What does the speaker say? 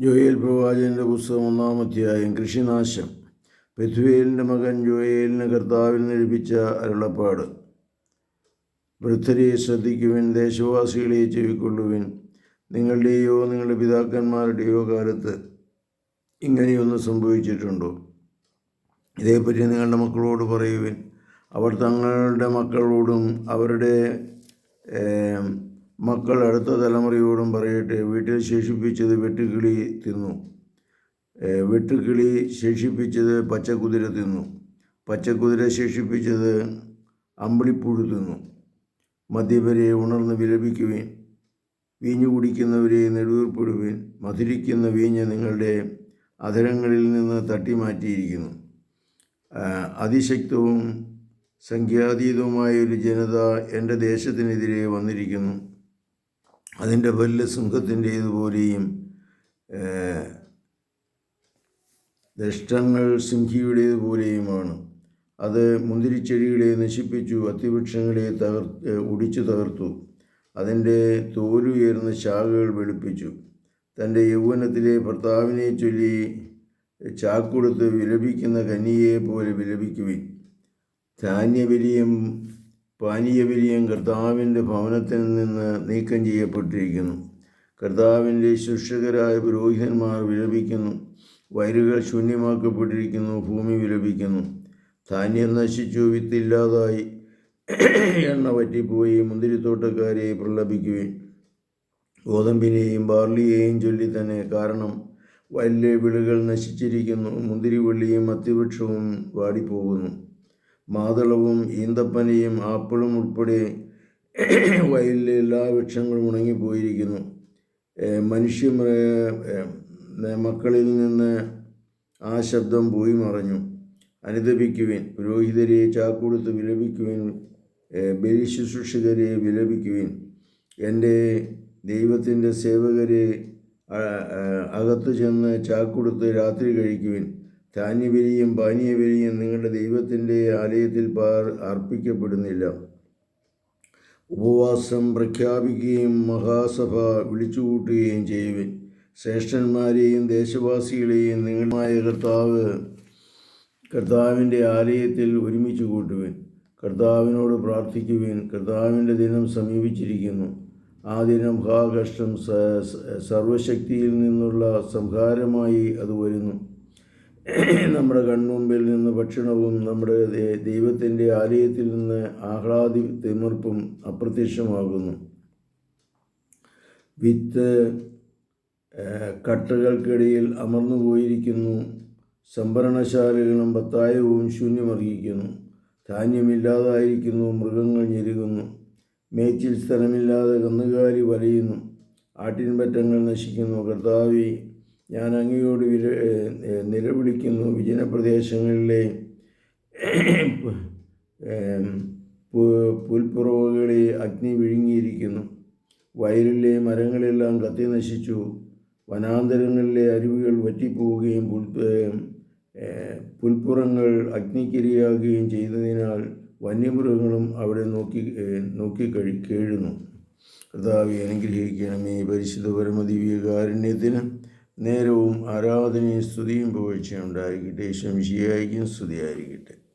Joel പ്രവാചകന്റെ പുസ്തകം ഒന്നാം അധ്യായം കൃഷിനാശം. പൃഥ്വിയേലിന്റെ മകൻ ജോയേലിന് കർത്താവിൽ നിരപ്പിച്ച അരുളപ്പാട്. വൃദ്ധരെ ശ്രദ്ധിക്കുവിൻ ദേശവാസികളെ ചെവിക്കൊള്ളുവിൻ നിങ്ങളുടെയോ നിങ്ങളുടെ പിതാക്കന്മാരുടെയോ കാലത്ത് ഇങ്ങനെയൊന്ന് സംഭവിച്ചിട്ടുണ്ടോ? ഇതേപ്പറ്റി നിങ്ങളുടെ മക്കളോട് പറയുവിൻ. അവർ തങ്ങളുടെ മക്കളോടും അവരുടെ മക്കൾ അടുത്ത തലമുറയോടും പറയട്ടെ വീട്ടിൽ ശേഷിപ്പിച്ചത് വെട്ടുകിളി തിന്നു. വെട്ടുക്കിളി ശേഷിപ്പിച്ചത് പച്ചക്കുതിര തിന്നു. പച്ചക്കുതിര ശേഷിപ്പിച്ചത് അമ്പിളിപ്പുഴു തിന്നു. മദ്യപരെ ഉണർന്ന് വിലപിക്കുവിൻ. വീഞ്ഞു കുടിക്കുന്നവരെ നെടുവീർപ്പിടുവിൻ. മധുരിക്കുന്ന വീഞ്ഞ് നിങ്ങളുടെ അധരങ്ങളിൽ നിന്ന് തട്ടി മാറ്റിയിരിക്കുന്നു അതിശക്തവും സംഖ്യാതീതവുമായ ഒരു ജനത എന്റെ ദേശത്തിനെതിരെ വന്നിരിക്കുന്നു. അതിന്റെ പല്ല് സിംഹത്തിന്റേതുപോലെയും ദഷ്ടങ്ങൾ സിംഹിയുടേതുപോലെയുമാണ് അത് മുന്തിരിച്ചെടികളെ നശിപ്പിച്ചു അത്തിവൃക്ഷങ്ങളെ തകർ ഒടിച്ചു തകർത്തു. അതിന്റെ തോലുയർന്ന ശാഖകൾ വെളുപ്പിച്ചു. തന്റെ യൗവനത്തിലെ ഭർത്താവിനെ ചൊല്ലി ചാക്കൊടുത്ത് വിലപിക്കുന്ന കന്യയെ പോലെ വിലപിക്കുവിൻ. ധാന്യബലിയും പാനീയബലിയും കർത്താവിന്റെ ഭവനത്തിൽ നിന്ന് നീക്കം ചെയ്യപ്പെട്ടിരിക്കുന്നു. കർത്താവിന്റെ ശുശ്രൂഷകരായ പുരോഹിതന്മാർ വിലപിക്കുന്നു. വയലുകൾ ശൂന്യമാക്കപ്പെട്ടിരിക്കുന്നു. ഭൂമി വിലപിക്കുന്നു. ധാന്യം നശിച്ചു. വിത്തില്ലാതായി. എണ്ണ വറ്റിപ്പോയി. മുന്തിരിത്തോട്ടക്കാരെ പ്രലപിക്കുകയും ഗോതമ്പിനെയും ബാർലിയെയും ചൊല്ലി തന്നെ. കാരണം വലിയ വിളകൾ നശിച്ചിരിക്കുന്നു. മുന്തിരിവള്ളിയും അത്തിവൃക്ഷവും വാടിപ്പോകുന്നു. മാതളവും ഈന്തപ്പനയും ആപ്പിളും ഉൾപ്പെടെ വയലിലെ എല്ലാ വൃക്ഷങ്ങളും ഉണങ്ങിപ്പോയിരിക്കുന്നു. മനുഷ്യ മക്കളിൽ നിന്ന് ആ ശബ്ദം പോയി മറഞ്ഞു. അനുദപിക്കുവിൻ പുരോഹിതരെ ചാക്കൊടുത്ത് വിലപിക്കുവിൻ ഏഹ് ബലി ശുശ്രൂഷകരെ വിലപിക്കുവിൻ. എന്റെ ദൈവത്തിന്റെ സേവകരെ അകത്തു ചെന്ന് ചാക്കൊടുത്ത് രാത്രി കഴിക്കുവിൻ. ധാന്യബലിയും പാനീയബലിയും നിങ്ങളുടെ ദൈവത്തിന്റെ ആലയത്തിൽ പാർ അർപ്പിക്കപ്പെടുന്നില്ല. ഉപവാസം പ്രഖ്യാപിക്കുകയും മഹാസഭ വിളിച്ചുകൂട്ടുകയും ചെയ്യുവിൻ. ശ്രേഷ്ഠന്മാരെയും ദേശവാസികളെയും നിങ്ങളുമായ കർത്താവ് കർത്താവിന്റെ ആലയത്തിൽ ഒരുമിച്ച് കൂട്ടുവിൻ. കർത്താവിനോട് പ്രാർത്ഥിക്കുവിൻ. കർത്താവിന്റെ ദിനം സമീപിച്ചിരിക്കുന്നു. ആ ദിനം ഹാ കഷ്ടം സ- സ- സർവശക്തിയിൽ നിന്നുള്ള സംഹാരമായി അത് വരുന്നു. നമ്മുടെ കൺമുമ്പിൽ നിന്ന് ഭക്ഷണവും നമ്മുടെ ദൈവത്തിന്റെ ആലയത്തിൽ നിന്ന് ആഹ്ലാദി തിമിർപ്പും അപ്രത്യക്ഷമാകുന്നു. വിത്ത് കട്ടകൾക്കിടയിൽ അമർന്നു പോയിരിക്കുന്നു. സംഭരണശാലകളും പത്തായവും ശൂന്യമർഹിക്കുന്നു. ധാന്യമില്ലാതായിരിക്കുന്നു മൃഗങ്ങൾ ഞെരുകുന്നു. മേച്ചിൽ സ്ഥലമില്ലാതെ കന്നുകാലി വലയുന്നു. ആട്ടിൻപറ്റങ്ങൾ നശിക്കുന്നു. കർത്താവി ഞാൻ അങ്ങയോട് വിര നിലവിളിക്കുന്നു. വിജനപ്രദേശങ്ങളിലെ പുൽപ്പുറവുകളിൽ അഗ്നി വിഴുങ്ങിയിരിക്കുന്നു. വയലിലെ മരങ്ങളെല്ലാം കത്തി നശിച്ചു വനാന്തരങ്ങളിലെ അരുവികൾ വറ്റിപ്പോവുകയും പുൽപ്പുറങ്ങൾ അഗ്നിക്കിരയാകുകയും ചെയ്തതിനാൽ വന്യമൃഗങ്ങളും അവിടെ നോക്കി നോക്കി കഴി കേഴുന്നു. കർത്താവെ അനുഗ്രഹിക്കണമേ. പരിശുദ്ധ പരമദിവ്യകാരുണ്യത്തിന് നേരവും ആരാധനയും സ്തുതിയും പുകഴ്ചയും ഉണ്ടായിരിക്കട്ടെ. ശംശിയായിരിക്കും സ്തുതിയായിരിക്കട്ടെ.